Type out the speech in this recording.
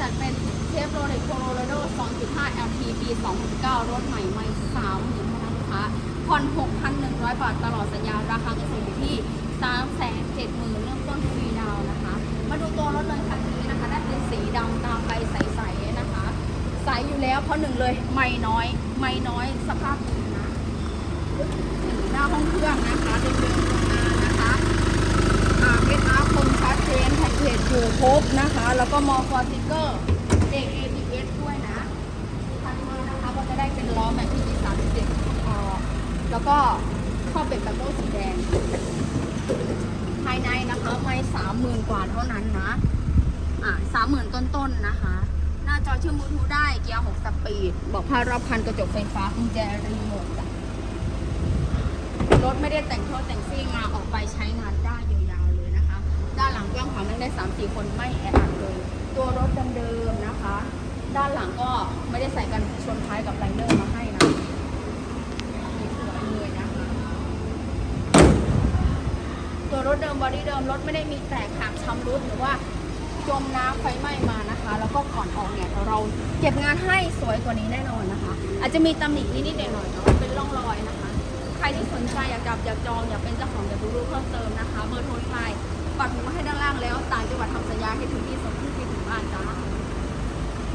จัดเป็นเชฟโรเลตโคโรโลโด 2.5 LT ปี 2019 รถใหม่ไม่สามหมื่นนั้นลูกค้าผ่อน 6,100 บาทตลอดสัญญา ราคาเงินสดอยู่ที่ 370,000เริ่มต้นฟรีดาวนะคะ มาดูตัวรถเลยคันนี้นะคะ ได้เป็นสีดำตามไฟใสๆนะคะ ใสอยู่แล้วเพราะหนึ่งเลยไม่น้อย ไม่น้อยสภาพดีนะ ถึงหน้าห้องเครื่องนะคะเดินๆงานนะคะอ่าเม็ดอาร์คมชัดเจนแผ่นเพจอยู่ค รบนะคะ แล้วก็มอฟอร์ติเกอร์เด็ก ABS ด้วยนะทันมานะคะก็จะได้เป็นล้อแบบที่มี37อ่อแล้วก็ข้อบเป็นแบบโลสีแดง ภายในนะคะไม่สามหมื่นกว่าเท่านั้นนะ อ่าสามหมื่นต้นๆนะคะ หน้าจอเชื่อมบลูทูธได้เกียร์หกสปีด บอกพารอบคันกระจกไฟฟ้ากุญแจรีโมทจ้ะรถไม่ได้แต่งท่อแต่งซิ่งมาออกไปใช้งานได้ยาว ได้ 3 4 คนไม่แออัดเลย ตัวรถเดิมๆนะคะ ด้านหลังก็ไม่ได้ใส่กันชนท้ายกับไลเนอร์มาให้นะมีสวยเลยนะคะตัวรถเดิมบอดี้เดิมรถไม่ได้มีแตกหักชำรุดหรือว่าจมน้ำไฟไหม้มานะคะ แล้วก็ก่อนออกเนี่ยเราเก็บงานให้สวยกว่านี้แน่นอนนะคะ อาจจะมีตำหนินิดๆหน่อยๆเนาะเป็นร่องรอยนะคะ ใครที่สนใจอยากจับอยากจองอยากเป็นเจ้าของอยากรู้เพิ่มเติมนะคะ เบอร์โทรไลน์